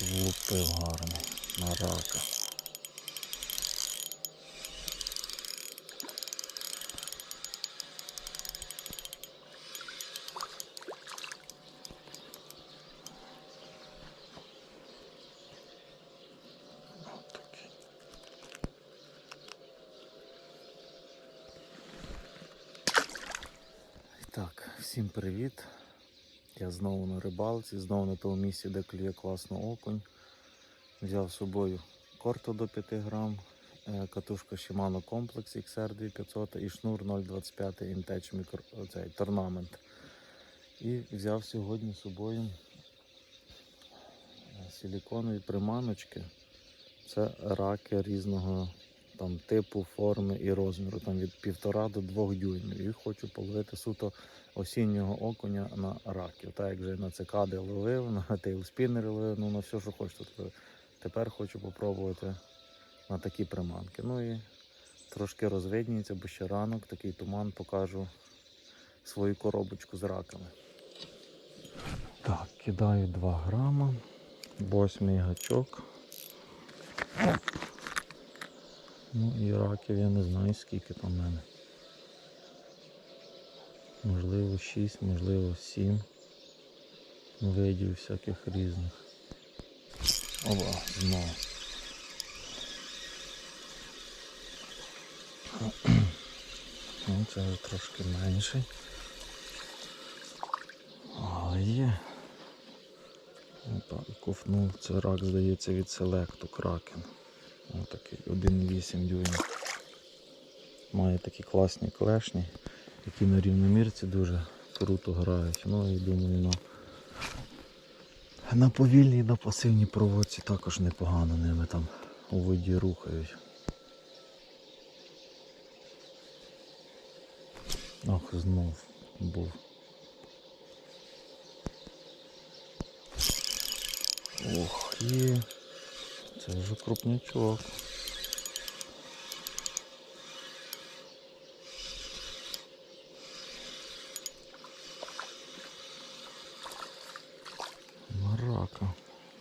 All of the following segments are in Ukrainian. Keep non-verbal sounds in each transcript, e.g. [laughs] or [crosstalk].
влупив гарно на рака. Так, всім привіт. Я знову на рибалці, знову на тому місці, де клює класно окунь. Взяв з собою корту до 5 грам, е, катушка Shimano Complex XR 2500 і шнур 0,25 Intech мікро, оцей, торнамент. І взяв сьогодні з собою е, силіконові приманочки. Це раки різного там, типу, форми і розміру, там від 1,5 до 2 дюймів. І хочу половити суто осіннього окуня на раків. Так як вже на цикади ловив, на тейлспінери ловив, ну на все, що хочу. Тепер хочу попробувати на такі приманки. Ну і трошки розвидніється, бо ще ранок, такий туман, покажу свою коробочку з раками. Так, кидаю 2 грама, восьмий гачок. Ну і раків я не знаю скільки там в мене. Можливо 6, можливо 7 видів всяких різних. Оба, знову. [clears throat] Ну, це вже трошки менший. Але є. Опа, ковнув це рак, здається, від селекту кракен. Отакий 1,8 дюймів. Має такі класні клешні, які на рівномірці дуже круто грають. Ну і думаю, на, на повільній, на пасивній проводці також непогано ними там у воді рухають. Ох, знов був. Ох, є. Це вже крупнячок. Марака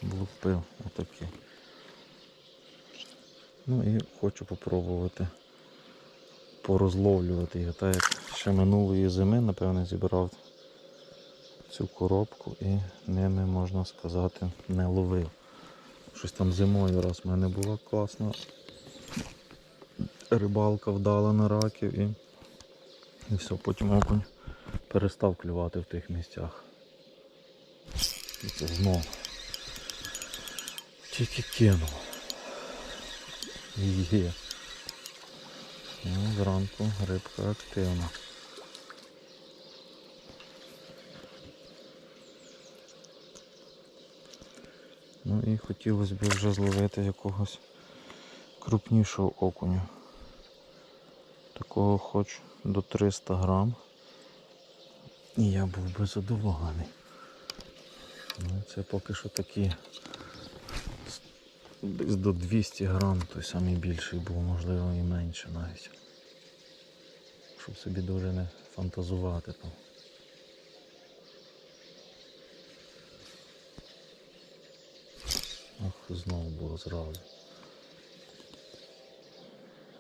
влупив отакий. Ну і хочу попробувати порозловлювати його. Так як ще минулої зими, напевно, зібрав цю коробку і ними, можна сказати, не ловив. Щось там зимою раз в мене була класна рибалка вдала на раків і, і все, потім окунь перестав клювати в тих місцях. І це знову. Тільки кинув. Є. Ну, зранку рибка активна. Ну і хотілося б вже зловити якогось крупнішого окуня. Такого хоч до 300 грам. І я був би задоволений. Ну, це поки що такі десь до 200 грам, той самий більший був, можливо і менше навіть. Щоб собі дуже не фантазувати там. Ох, знову було зразу.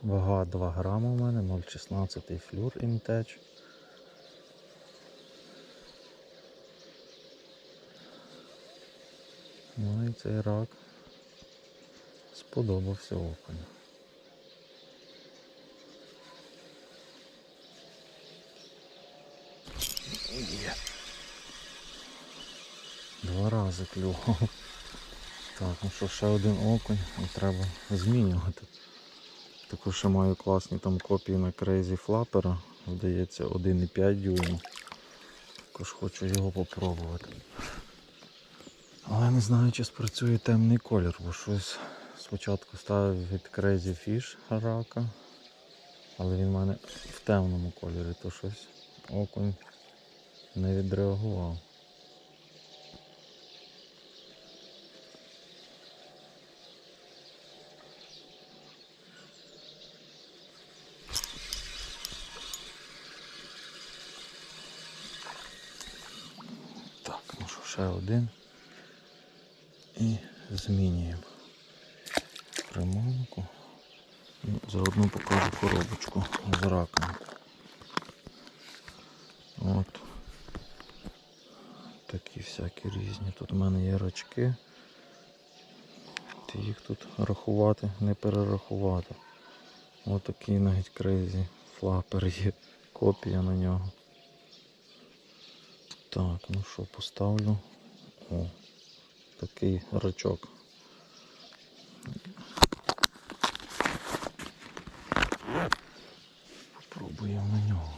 Вага 2 грама у мене, 0,16 флюр інтеч. Ну і цей рак сподобався окуню. Два рази клював. Так, ну що, ще один окунь і треба змінювати. Також ще маю класні там копії на Crazy Flapper, здається 1,5 дюйма. Також хочу його попробувати. Але не знаю, чи спрацює темний колір, бо щось спочатку ставив від Crazy Fish рака, але він в мене в темному кольорі, то щось окунь не відреагував. Так, ну що, ще один. І Змінюємо приманку. І заодно покажу коробочку з раком. От. Такі всякі різні. Тут в мене є рачки. Їх тут рахувати, не перерахувати. Отакий навіть крейзі флапер є. Копія на нього. Так, ну що, поставлю. О, такий рачок. Попробуємо на нього.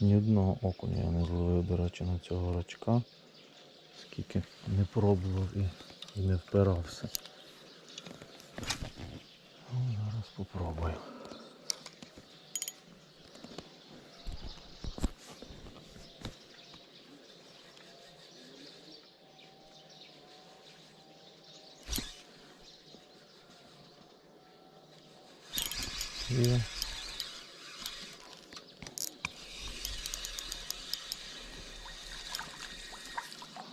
Ні одного окуня я не зловив, до речі, на цього рачка. Скільки не пробував і, і не впирався. Ну, зараз попробую. Є.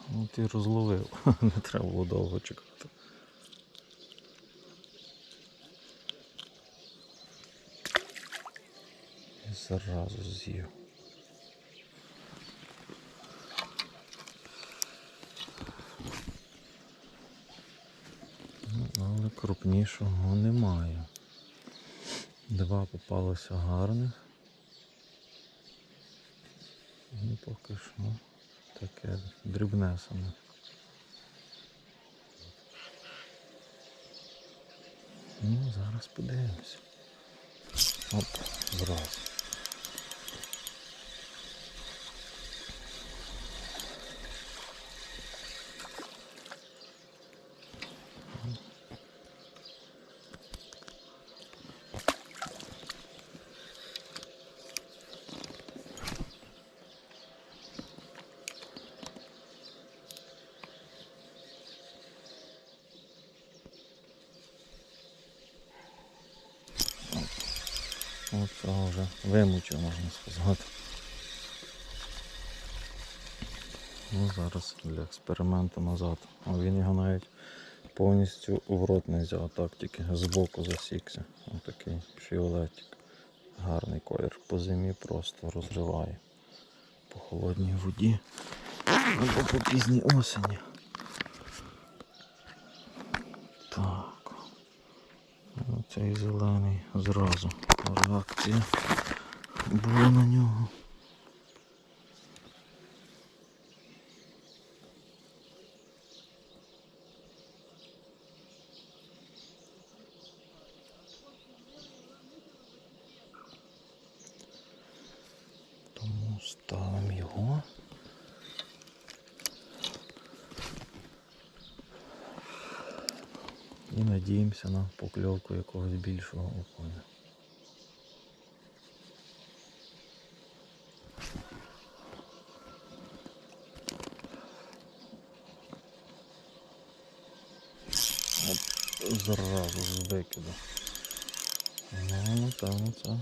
Ну ти розловив, [laughs] не треба було довго чекати. Зразу з'їв. Ну, але крупнішого немає. Два попалося гарних. Ну, поки що таке дрібне саме. Ну, зараз подивимось. Оп, зразу. От цього вже вимучив, можна сказати. Ну, зараз для експерименту назад. А він його навіть повністю в рот не взяв, так тільки збоку засікся. Ось такий фіолетик. Гарний колір. По зимі просто розриває. По холодній воді. Або по пізній осені. Так. Ну, Цей зелений зразу реакція була на нього. Тому ставимо його. І надіємося на покльовку якогось більшого окуня. От зразу з викиду. Ну, напевно, це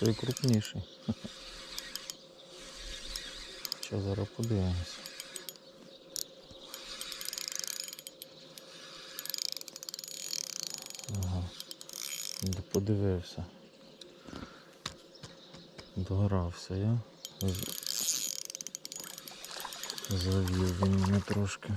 той крупніший. [laughs] Що зараз подивимося. Ага. Подивився. Догрався я. Завів він мене трошки.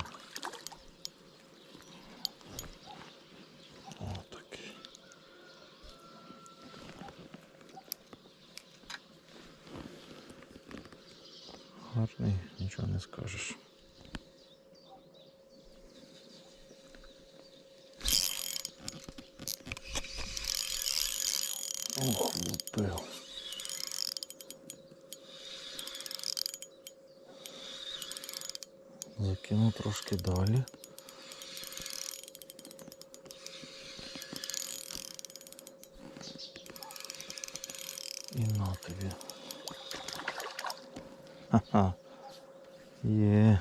Гарний, нічого не скажеш. Ох, лупив. Закину трошки далі. І на тобі. Ха-ха. Є.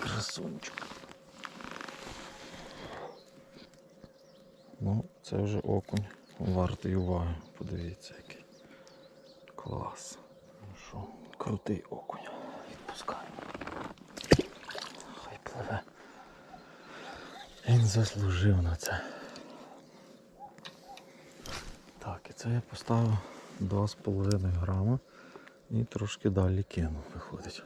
Красунчик. Ну, це вже окунь вартий уваги. Подивіться, який клас. Ну що, крутий окунь. Відпускаємо. Хай пливе. Він заслужив на це. Так, і це я поставив 2,5 грама і трошки далі кинув, виходить.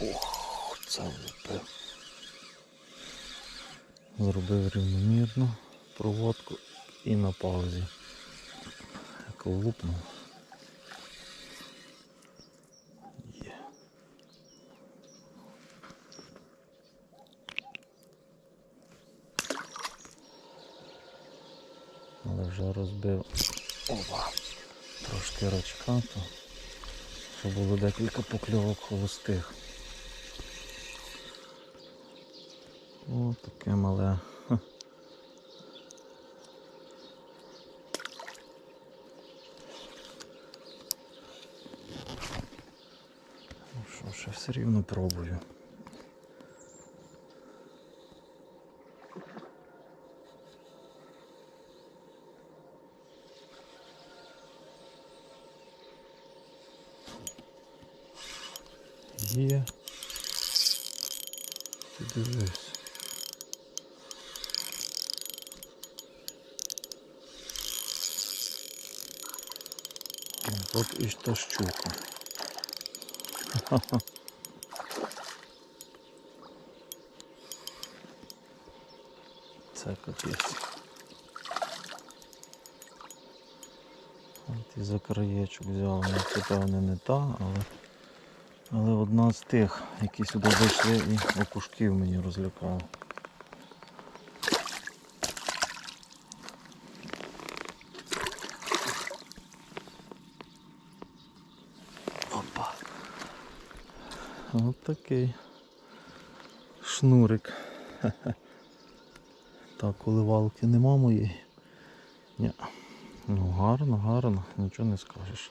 Ох, це влупив. Зробив рівномірну проводку і на паузі. Як лупнув. Є. Але вже розбив Опа. трошки рачка, то щоб було декілька покльовок холостих. О, таке мале. Ну що, ще все рівно пробую. Є. Дивись. От і та щука. Ха-ха. [laughs] Це капець. От і за краєчок взяв. Ну, Це певне не та, але, але одна з тих, які сюди зайшли і окушків мені розлякав. Опа. От такий шнурик. Так, коливалки нема моєї. Ні. Ну гарно, гарно, нічого не скажеш.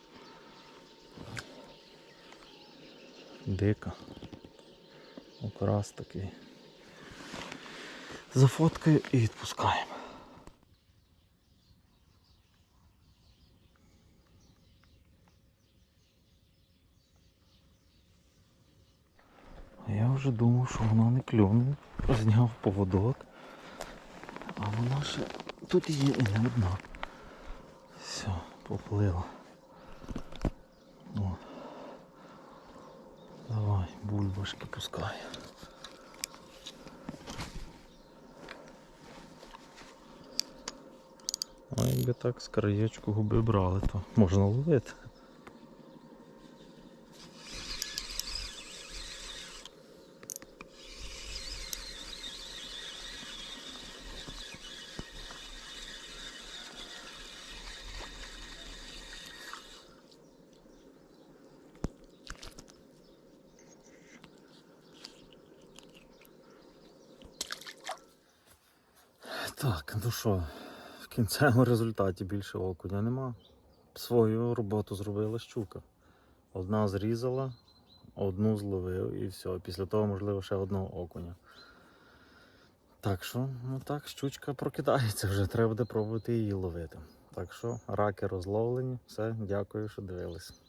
Дика. Окрас такий. Зафоткаю і відпускаємо. Вже думав, що вона не клюне. Зняв поводок. А вона ще тут є і не одна. Все, поплила. О. Давай, бульбашки пускай. А якби так з краєчку губи брали, то можна ловити. Так, ну що, в кінцевому [laughs] результаті більше окуня нема. Свою роботу зробила щука. Одна зрізала, одну зловив і все. Після того, можливо, ще одного окуня. Так що, ну так, щучка прокидається вже, треба буде пробувати її ловити. Так що, раки розловлені, все, дякую, що дивились.